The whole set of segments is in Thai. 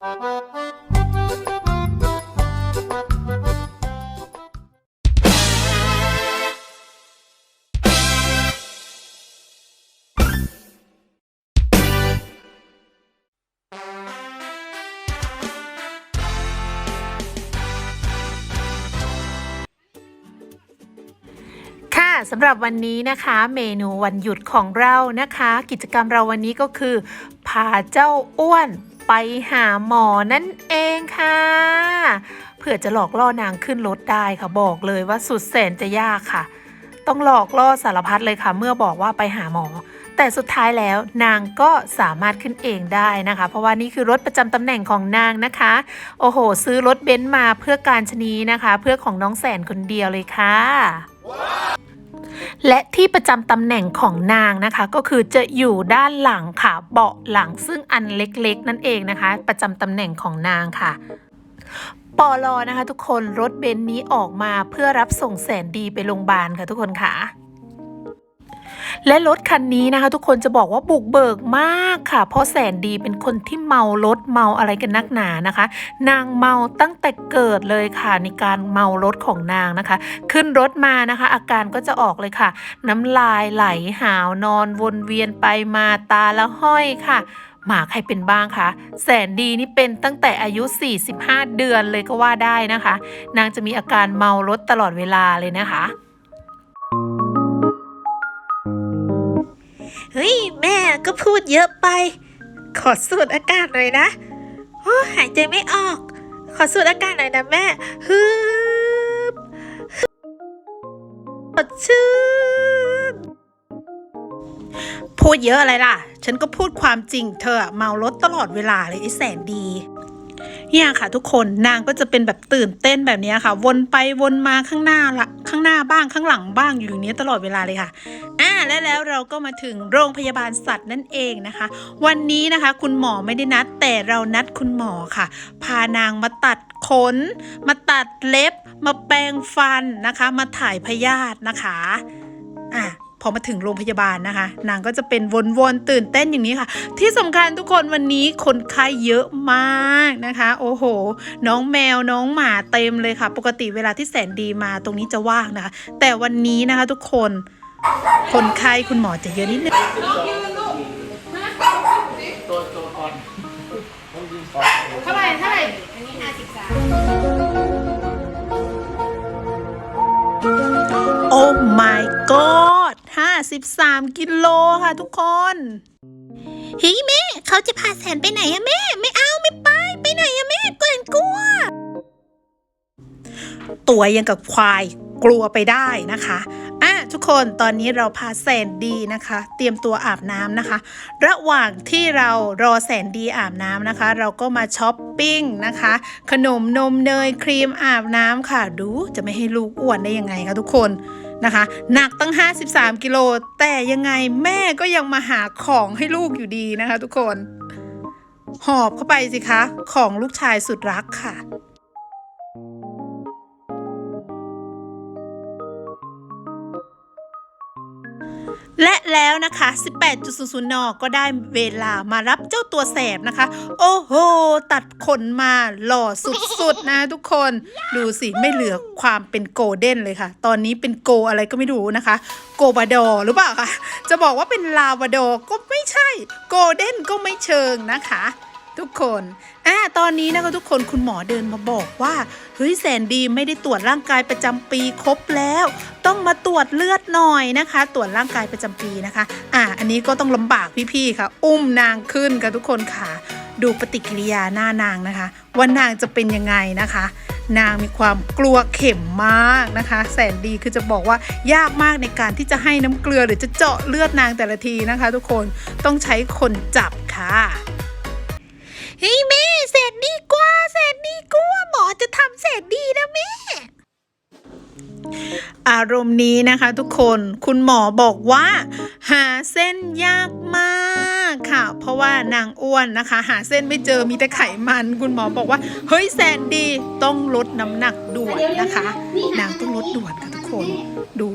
ค่ะสำหรับวันนี้นะคะเมนูวันหยุดของเรานะคะ กิจกรรมเราวันนี้ก็คือพาเจ้าอ้วน ไปหาหมอนั่นเองค่ะ เพื่อจะหลอกล่อนางขึ้นรถได้ค่ะบอกเลยว่าสุดแสนจะยากค่ะ ต้องหลอกล่อสารพัดเลยค่ะ เมื่อบอกว่าไปหาหมอ แต่สุดท้ายแล้วนางก็สามารถขึ้นเองได้นะคะ เพราะว่านี่คือรถประจำตำแหน่งของนางนะคะ โอ้โห ซื้อรถเบนซ์มาเพื่อการชนีนะคะ เพื่อของน้องแสนคนเดียวเลยค่ะ และที่ประจำตำแหน่งของนางนะคะ ก็คือจะอยู่ด้านหลังค่ะเบาะหลังซึ่งอันเล็กๆ นั่นเองนะคะ ประจำตำแหน่งของนางค่ะปอลอนะคะ ทุกคนรถเบนซ์นี้ออกมาเพื่อรับส่งแสนดีไปโรงพยาบาลค่ะทุกคนค่ะ และรถคันนี้นะคะ ทุกคนจะบอกว่าบุกเบิกมากค่ะ เพราะแสนดีเป็นคนที่เมารถเมาอะไรกันนักหนานะคะ นางเมาตั้งแต่เกิดเลยค่ะในการเมารถของนางนะคะ ขึ้นรถมานะคะ อาการก็จะออกเลยค่ะ น้ำลายไหลหาวนอนวนเวียนไปมาตาละห้อยค่ะหมาใครเป็นบ้างคะ แสนดีนี่เป็นตั้งแต่อายุ 45 เดือนเลยก็ว่าได้นะคะ นางจะมีอาการเมารถตลอดเวลาเลยนะคะ ฮ้ย แม่ก็พูดเยอะไป ขอสูดอากาศหน่อยนะโอ้หายใจไม่ออก ขอสูดอากาศหน่อยนะแม่ฮึบฮึบสดชื่นพูดเยอะอะไรล่ะ ฉันก็พูดความจริงเธอเมารถตลอดเวลาเลยไอ้แสนดี เนี่ยค่ะทุกคนนางก็จะเป็นแบบตื่นเต้นแบบนี้ค่ะ วนไปวนมาข้างหน้าละข้างหน้าบ้างข้างหลังบ้างอยู่อย่างนี้ตลอดเวลาเลยค่ะอ่าและแล้วเราก็มาถึงโรงพยาบาลสัตว์นั่นเองนะคะ วันนี้นะคะคุณหมอไม่ได้นัด แต่เรานัดคุณหมอค่ะ พานางมาตัดขน มาตัดเล็บ มาแปรงฟันนะคะ มาถ่ายพยาธินะคะ พอมาถึงโรงพยาบาลนะคะ นางก็จะเป็นวนๆตื่นเต้นอย่างนี้ค่ะ ที่สำคัญทุกคนวันนี้คนไข้เยอะมากนะคะ โอ้โห น้องแมวน้องหมาเต็มเลยค่ะ ปกติเวลาที่แสนดีมาตรงนี้จะว่างนะคะ แต่วันนี้นะคะทุกคน คนไข้คุณหมอจะเยอะนิดนึงเท่าไหร่เท่าไหร่โอ้ my god 53กิโลค่ะทุกคนเฮ้ยแม่เขาจะพาแสนไปไหนอะแม่ ไม่เอาไม่ไป ไปไหนอะแม่กลัวกลัว ตัวยังกับควายกลัวไปได้นะคะอะทุกคนตอนนี้เราพาแสนดีนะคะ เตรียมตัวอาบน้ำนะคะ ระหว่างที่เรารอแสนดีอาบน้ำนะคะ เราก็มาช้อปปิ้งนะคะ ขนมนมเนยครีมอาบน้ำค่ะ ดูจะไม่ให้ลูกอ้วนได้ยังไงคะทุกคน นะคะหนักตั้ง 53 กิโล แต่ยังไงแม่ก็ยังมาหาของให้ลูกอยู่ดีนะคะ ทุกคน หอบเข้าไปสิคะ ของลูกชายสุดรักค่ะ และแล้วนะคะ 18.00 น ก็ได้เวลามารับเจ้าตัวแสบนะคะ โอ้โห ตัดขนมาหล่อสุดๆ นะทุกคน ดูสิ ไม่เหลือความเป็นโกลเด้นเลยค่ะ ตอนนี้เป็นโกอะไรก็ไม่รู้นะคะ โกบาดอหรือเปล่าคะ จะบอกว่าเป็นลาวาดอก็ไม่ใช่ โกลเด้นก็ไม่เชิงนะคะ ทุกคนอ่าตอนนี้นะคะทุกคนคุณหมอเดินมาบอกว่า เฮ้ยแสนดีไม่ได้ตรวจร่างกายประจำปีครบแล้ว ต้องมาตรวจเลือดหน่อยนะคะ ตรวจร่างกายประจำปีนะคะ อ่า อันนี้ก็ต้องลำบากพี่ๆค่ะ อุ้มนางขึ้นค่ะทุกคนค่ะ ดูปฏิกิริยาหน้านางนะคะ ว่านางจะเป็นยังไงนะคะ นางมีความกลัวเข็มมากนะคะ แสนดีคือจะบอกว่ายากมากในการที่จะให้น้ำเกลือหรือจะเจาะเลือดนางแต่ละทีนะคะ ทุกคนต้องใช้คนจับค่ะ เฮ้ยแม่เศษดีกว่าเศษดีกว่าหมอจะทำเศษดีนะแม่ อารมณ์นี้นะคะทุกคนคุณหมอบอกว่า หาเส้นยากมากค่ะ เพราะว่านางอ้วนนะคะ หาเส้นไม่เจอมีแต่ไขมัน คุณหมอบอกว่า เฮ้ยแสนดีต้องลดน้ำหนักด่วนนะคะ นางต้องลดด่วนค่ะทุกคนดู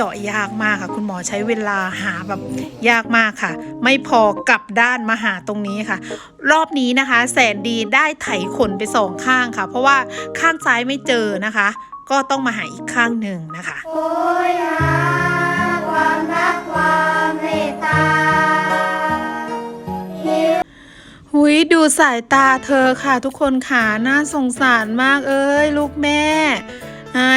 เจาะยากมากค่ะ คุณหมอใช้เวลาหาแบบยากมากค่ะ ไม่พอกลับด้านมาหาตรงนี้ค่ะ รอบนี้นะคะ แสนดีได้ไถขนไปสองข้างค่ะ เพราะว่าข้างซ้ายไม่เจอนะคะ ก็ต้องมาหาอีกข้างหนึ่งนะคะโอยหาความรักความเมตตาหุยดูสายตาเธอค่ะ ทุกคนค่ะน่าสงสารมากเอ้ยลูกแม่อ่า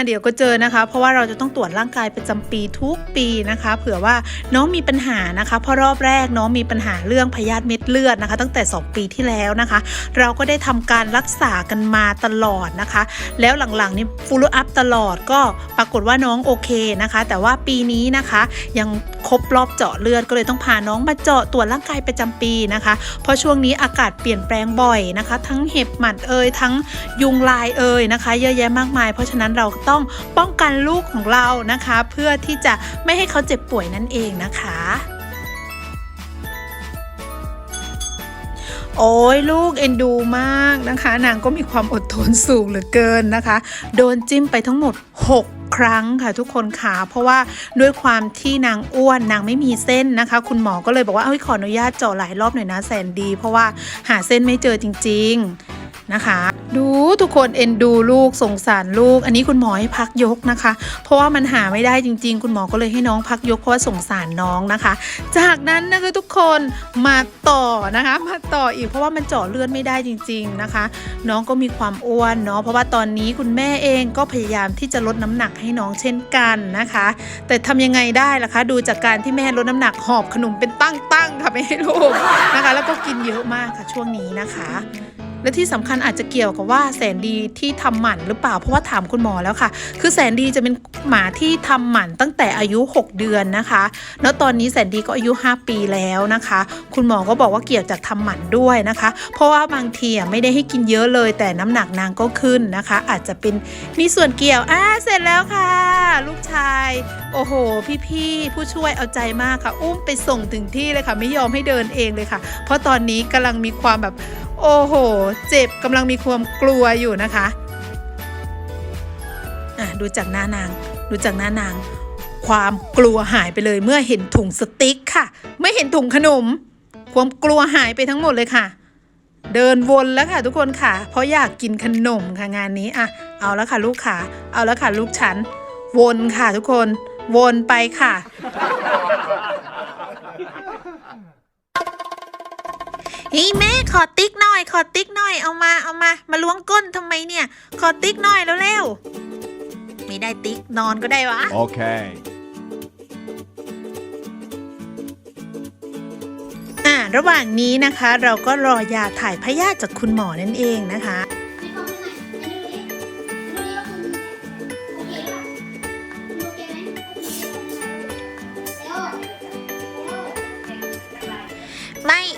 เดี๋ยวก็เจอนะคะ เพราะว่าเราจะต้องตรวจร่างกายประจำปีทุกปีนะคะ เผื่อว่าน้องมีปัญหานะคะ เพราะรอบแรกน้องมีปัญหาเรื่องพยาธิเม็ดเลือดนะคะ ตั้งแต่ 2 ปีที่แล้วนะคะ เราก็ได้ทำการรักษากันมาตลอดนะคะ แล้วหลังๆนี่ฟูลอัพตลอดก็ปรากฏว่าน้องโอเคนะคะ แต่ว่าปีนี้นะคะยังครบรอบเจาะเลือดก็เลยต้องพาน้องมาเจาะตรวจร่างกายประจำปีนะคะ เพราะช่วงนี้อากาศเปลี่ยนแปลงบ่อยนะคะ ทั้งเห็บหมัดเอ่ยทั้งยุงลายเอ่ยนะคะ เยอะแยะมากมาย เพราะฉะนั้นเราต้องป้องกันลูกของเรานะคะ เพื่อที่จะไม่ให้เขาเจ็บป่วยนั่นเองนะคะโอ้ยลูกเอ็นดูมากนะคะ นางก็มีความอดทนสูงเหลือเกินนะคะ โดนจิ้มไปทั้งหมด 6 รั้งค่ะทุกคนขาเพราะว่าด้วยความที่นางอ้วนนางไม่มีเส้นนะคะ คุณหมอก็เลยบอกว่าเอ้ยขออนุญาตเจาะหลายรอบหน่อยนะแสนดี เพราะว่าหาเส้นไม่เจอจริง ๆนะคะ ดูทุกคนเอ็นดูลูกสงสารลูก อันนี้คุณหมอให้พักยกนะคะ เพราะว่ามันหาไม่ได้จริง ๆ คุณหมอก็เลยให้น้องพักยกเพราะว่าสงสารน้องนะคะ จากนั้นนะคะทุกคนมาต่อนะคะ มาต่ออีกเพราะว่ามันเจาะเลือดไม่ได้จริง ๆนะคะ น้องก็มีความอ้วนเนาะเพราะว่าตอนนี้คุณแม่เองก็พยายามที่จะลดน้ำหนักให้น้องเช่นกันนะคะ แต่ทำยังไงได้ล่ะคะ ดูจากการที่แม่ลดน้ำหนักหอบขนมเป็นตั้งๆค่ะไปให้ลูกนะคะ แล้วก็กินเยอะมากค่ะช่วงนี้นะคะ และที่สำคัญอาจจะเกี่ยวกับว่าแสนดีที่ทำหมันหรือเปล่าเพราะว่าถามคุณหมอแล้วค่ะ คือแสนดีจะเป็นหมาที่ทำหมันตั้งแต่อายุ 6 เดือนนะคะ แล้วตอนนี้แสนดีก็อายุ 5 ปีแล้วนะคะ คุณหมอก็บอกว่าเกี่ยวจากทำหมันด้วยนะคะ เพราะว่าบางทีอะไม่ได้ให้กินเยอะเลยแต่น้ำหนักนางก็ขึ้นนะคะ อาจจะเป็นมีส่วนเกี่ยวอ่าเสร็จแล้วค่ะ ลูกชาย โอ้โห พี่ๆผู้ช่วยเอาใจมากค่ะ อุ้มไปส่งถึงที่เลยค่ะ ไม่ยอมให้เดินเองเลยค่ะ เพราะตอนนี้กำลังมีความแบบ โอ้โห เจ็บกำลังมีความกลัวอยู่นะคะอะดูจากหน้านาง ดูจากหน้านาง ความกลัวหายไปเลยเมื่อเห็นถุงสติ๊กค่ะ ไม่เห็นถุงขนม ความกลัวหายไปทั้งหมดเลยค่ะ เดินวนแล้วค่ะ ทุกคนค่ะ เพราะอยากกินขนมค่ะงานนี้อะเอาแล้วค่ะลูกค่ะเอาแล้วค่ะลูกฉัน วนค่ะทุกคน วนไปค่ะ เฮ้ยแม่ขอติ๊กหน่อย ขอติ๊กหน่อยเอามาเอามา มาล้วงก้นทำไมเนี่ย ขอติ๊กหน่อยเร็วๆไม่ได้ติ๊กนอนก็ได้วะ Okay. อ่าระหว่างนี้นะคะ เราก็รอยาถ่ายพยาธิจากคุณหมอนั่นเองนะคะ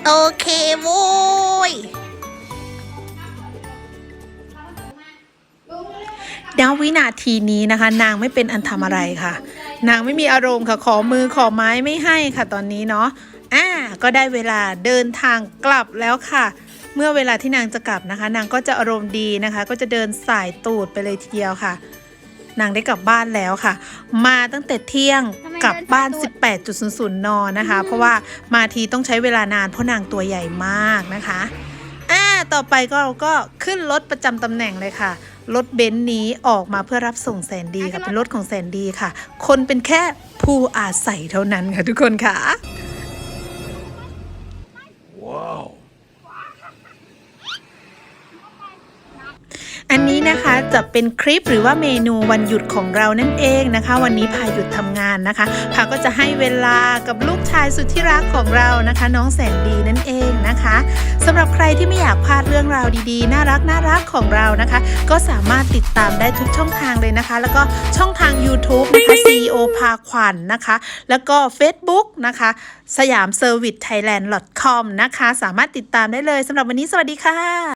โอเคโว้ยณวินาทีนี้นะคะ นางไม่เป็นอันทำอะไรค่ะ นางไม่มีอารมณ์ค่ะ ขอมือขอไม้ไม่ให้ค่ะตอนนี้เนาะอ่าก็ได้เวลาเดินทางกลับแล้วค่ะ เมื่อเวลาที่นางจะกลับนะคะ นางก็จะอารมณ์ดีนะคะ ก็จะเดินสายตูดไปเลยทีเดียวค่ะ นางได้กลับบ้านแล้วค่ะ มาตั้งแต่เที่ยง กลับบ้าน 18.00 น นะคะ เพราะว่ามาทีต้องใช้เวลานานเพราะนางตัวใหญ่มากนะคะอ่าต่อไปก็เราก็ขึ้นรถประจำตำแหน่งเลยค่ะ รถเบนซ์นี้ออกมาเพื่อรับส่งแสนดีค่ะ เป็นรถของแสนดีค่ะ คนเป็นแค่ผู้อาศัยเท่านั้นค่ะทุกคนค่ะ จะเป็นคลิปหรือว่าเมนูวันหยุดของเรานั่นเองนะคะ วันนี้พาหยุดทำงานนะคะพาก็จะให้เวลากับลูกชายสุดที่รักของเรานะคะ น้องแสนดีนั่นเองนะคะสำหรับใครที่ไม่อยากพลาดเรื่องราวดีๆ น่ารักน่ารักของเรานะคะ ก็สามารถติดตามได้ทุกช่องทางเลยนะคะ แล้วก็ช่องทาง YouTube นะคะ CEO พาขวัญนนะคะ แล้วก็ Facebook นะคะสยามเซอร์วิสไทยแลนด์ .com นะคะ สามารถติดตามได้เลยสำหรับวันนี้สวัสดีค่ะ